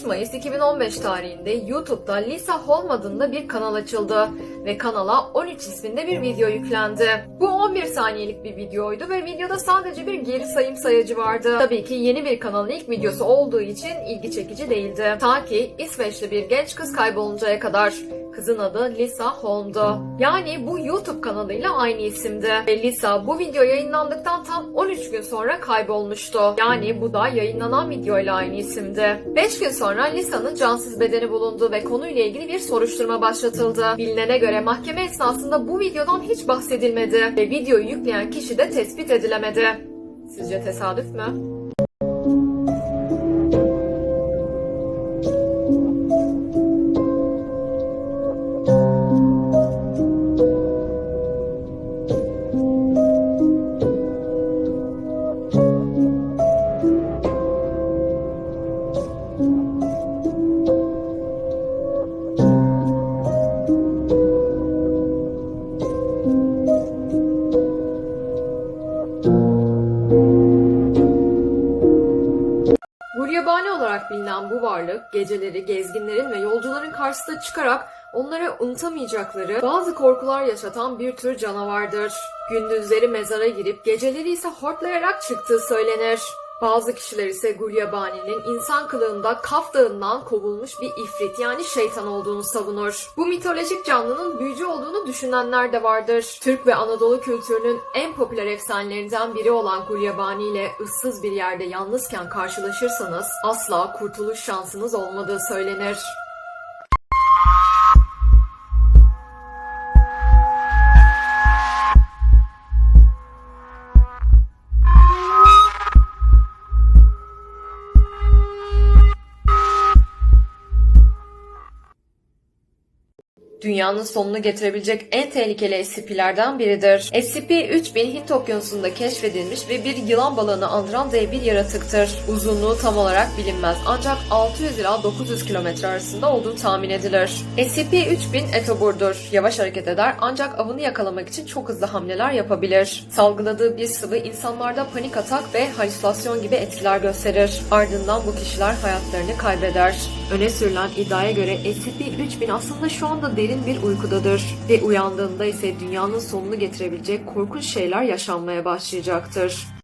5 Mayıs 2015 tarihinde YouTube'da Lisa Holm adında bir kanal açıldı ve kanala 13 isminde bir video yüklendi. Bu 11 saniyelik bir videoydu ve videoda sadece bir geri sayım sayacı vardı. Tabii ki yeni bir kanalın ilk videosu olduğu için ilgi çekici değildi. Ta ki İsveçli bir genç kız kayboluncaya kadar. Kızın adı Lisa Holm'du. Yani bu YouTube kanalıyla aynı isimdi. Ve Lisa bu video yayınlandıktan tam 13 gün sonra kaybolmuştu. Yani bu da yayınlanan videoyla aynı isimdi. 5 gün sonra Lisa'nın cansız bedeni bulundu ve konuyla ilgili bir soruşturma başlatıldı. Bilinene göre mahkeme esnasında bu videodan hiç bahsedilmedi ve videoyu yükleyen kişi de tespit edilemedi. Sizce tesadüf mü? Gulyabani geceleri gezginlerin ve yolcuların karşısına çıkarak onlara unutamayacakları bazı korkular yaşatan bir tür canavardır. Gündüzleri mezara girip geceleri ise hortlayarak çıktığı söylenir. Bazı kişiler ise Gulyabani'nin insan kılığında Kaf Dağı'ndan kovulmuş bir ifrit yani şeytan olduğunu savunur. Bu mitolojik canlının büyücü olduğunu düşünenler de vardır. Türk ve Anadolu kültürünün en popüler efsanelerinden biri olan Gulyabani ile ıssız bir yerde yalnızken karşılaşırsanız asla kurtuluş şansınız olmadığı söylenir. Dünyanın sonunu getirebilecek en tehlikeli SCP'lerden biridir. SCP-3000 Hint okyanusunda keşfedilmiş ve bir yılan balığını andıran dev bir yaratıktır. Uzunluğu tam olarak bilinmez ancak 600 ila 900 kilometre arasında olduğu tahmin edilir. SCP-3000 etoburdur. Yavaş hareket eder ancak avını yakalamak için çok hızlı hamleler yapabilir. Salgıladığı bir sıvı insanlarda panik atak ve halüsinasyon gibi etkiler gösterir. Ardından bu kişiler hayatlarını kaybeder. Öne sürülen iddiaya göre SCP-3000 aslında şu anda derin bir uykudadır ve uyandığında ise dünyanın sonunu getirebilecek korkunç şeyler yaşanmaya başlayacaktır.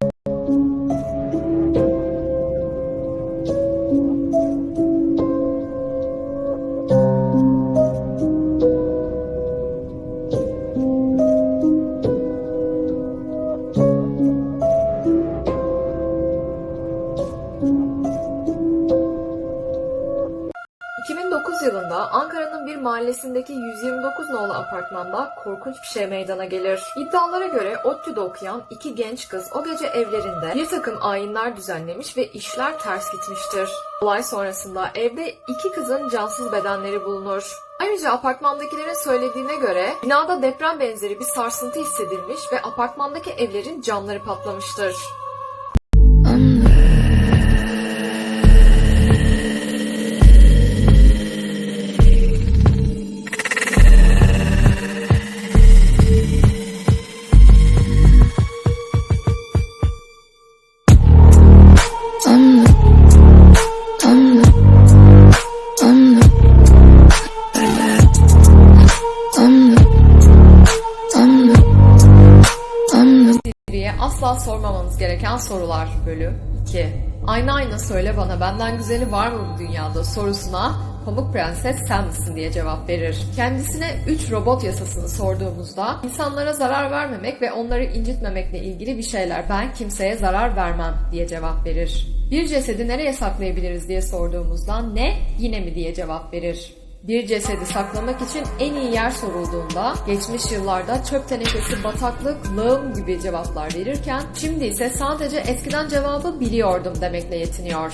...2009 yılında Ankara'nın bir mahallesindeki 129 nolu apartmanda korkunç bir şey meydana gelir. İddialara göre ODTÜ'de okuyan iki genç kız o gece evlerinde bir takım ayinler düzenlemiş ve işler ters gitmiştir. Olay sonrasında evde iki kızın cansız bedenleri bulunur. Ayrıca apartmandakilerin söylediğine göre binada deprem benzeri bir sarsıntı hissedilmiş ve apartmandaki evlerin camları patlamıştır. Asla sormamanız gereken sorular bölüm 2. Ayna ayna söyle bana benden güzeli var mı bu dünyada sorusuna Pamuk Prenses sen misin diye cevap verir. Kendisine 3 robot yasasını sorduğumuzda insanlara zarar vermemek ve onları incitmemekle ilgili bir şeyler ben kimseye zarar vermem diye cevap verir. Bir cesedi nereye saklayabiliriz diye sorduğumuzda ne yine mi diye cevap verir. Bir cesedi saklamak için en iyi yer sorulduğunda geçmiş yıllarda çöp tenekesi, bataklık, lağım gibi cevaplar verirken şimdi ise sadece eskiden cevabı biliyordum demekle yetiniyor.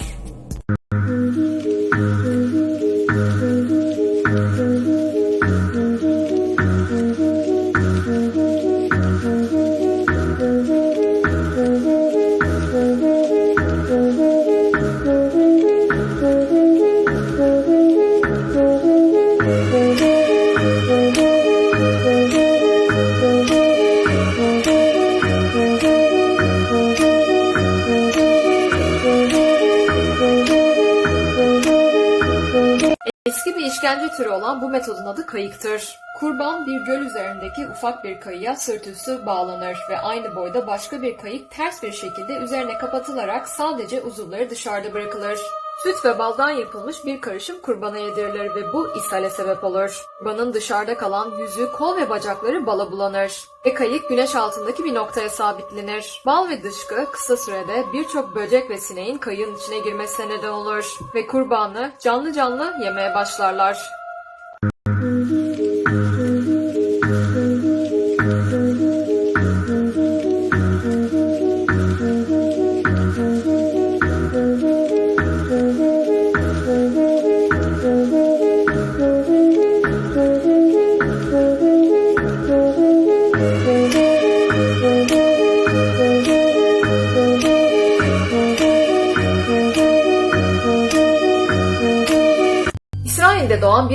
İşkence türü olan bu metodun adı kayıktır. Kurban bir göl üzerindeki ufak bir kayıya sırt üstü bağlanır ve aynı boyda başka bir kayık ters bir şekilde üzerine kapatılarak sadece uzuvları dışarıda bırakılır. Süt ve baldan yapılmış bir karışım kurbana yedirilir ve bu ishale sebep olur. Kurbanın dışarıda kalan yüzü, kol ve bacakları bala bulanır. Ve kayık güneş altındaki bir noktaya sabitlenir. Bal ve dışkı kısa sürede birçok böcek ve sineğin kayığın içine girmesine neden olur. Ve kurbanı canlı canlı yemeye başlarlar.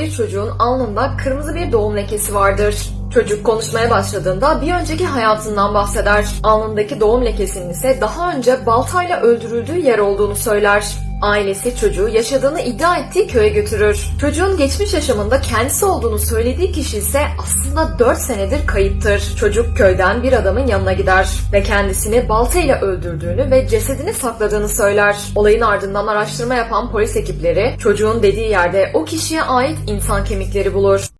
Bir çocuğun alnında kırmızı bir doğum lekesi vardır. Çocuk konuşmaya başladığında bir önceki hayatından bahseder. Alnındaki doğum lekesinin ise daha önce baltayla öldürüldüğü yer olduğunu söyler. Ailesi çocuğu yaşadığını iddia ettiği köye götürür. Çocuğun geçmiş yaşamında kendisi olduğunu söylediği kişi ise aslında 4 senedir kayıptır. Çocuk köyden bir adamın yanına gider ve kendisini baltayla öldürdüğünü ve cesedini sakladığını söyler. Olayın ardından araştırma yapan polis ekipleri çocuğun dediği yerde o kişiye ait insan kemikleri bulur.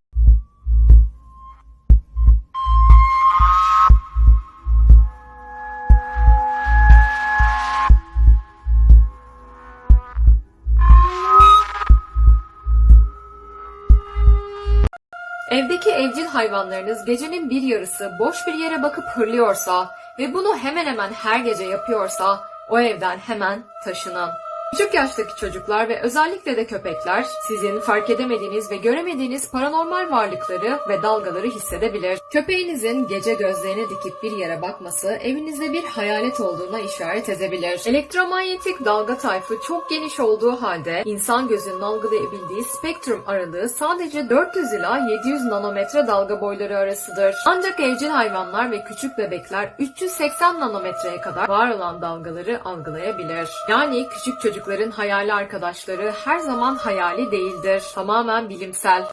Evdeki evcil hayvanlarınız gecenin bir yarısı boş bir yere bakıp hırlıyorsa ve bunu hemen hemen her gece yapıyorsa o evden hemen taşının. Küçük yaştaki çocuklar ve özellikle de köpekler sizin fark edemediğiniz ve göremediğiniz paranormal varlıkları ve dalgaları hissedebilir. Köpeğinizin gece gözlerini dikip bir yere bakması evinizde bir hayalet olduğuna işaret edebilir. Elektromanyetik dalga tayfı çok geniş olduğu halde insan gözünün algılayabildiği spektrum aralığı sadece 400 ila 700 nanometre dalga boyları arasıdır. Ancak evcil hayvanlar ve küçük bebekler 380 nanometreye kadar var olan dalgaları algılayabilir. Yani küçük çocukların hayali arkadaşları her zaman hayali değildir. Tamamen bilimsel.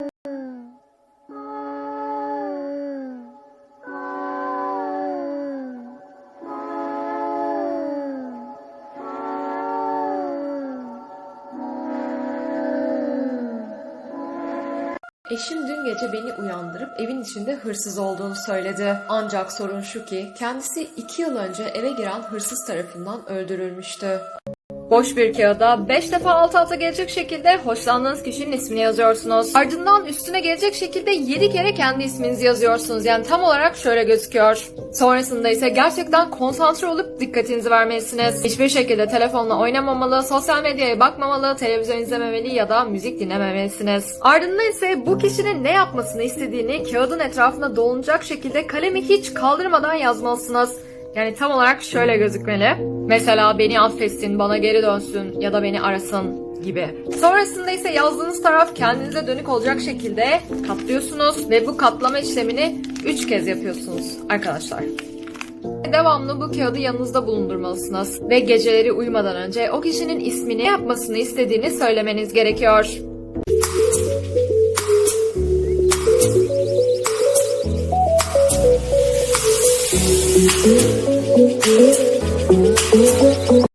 Eşim dün gece beni uyandırıp evin içinde hırsız olduğunu söyledi. Ancak sorun şu ki kendisi iki yıl önce eve giren hırsız tarafından öldürülmüştü. Boş bir kağıda 5 defa alt alta gelecek şekilde hoşlandığınız kişinin ismini yazıyorsunuz. Ardından üstüne gelecek şekilde 7 kere kendi isminizi yazıyorsunuz. Yani tam olarak şöyle gözüküyor. Sonrasında ise gerçekten konsantre olup dikkatinizi vermelisiniz. Hiçbir şekilde telefonla oynamamalı, sosyal medyaya bakmamalı, televizyon izlememeli ya da müzik dinlememelisiniz. Ardından ise bu kişinin ne yapmasını istediğini kağıdın etrafına dolanacak şekilde kalemi hiç kaldırmadan yazmalısınız. Yani tam olarak şöyle gözükmeli. Mesela beni affetsin, bana geri dönsün ya da beni arasın gibi. Sonrasında ise yazdığınız taraf kendinize dönük olacak şekilde katlıyorsunuz ve bu katlama işlemini 3 kez yapıyorsunuz arkadaşlar. Devamlı bu kağıdı yanınızda bulundurmalısınız ve geceleri uyumadan önce o kişinin ismini yapmasını istediğini söylemeniz gerekiyor.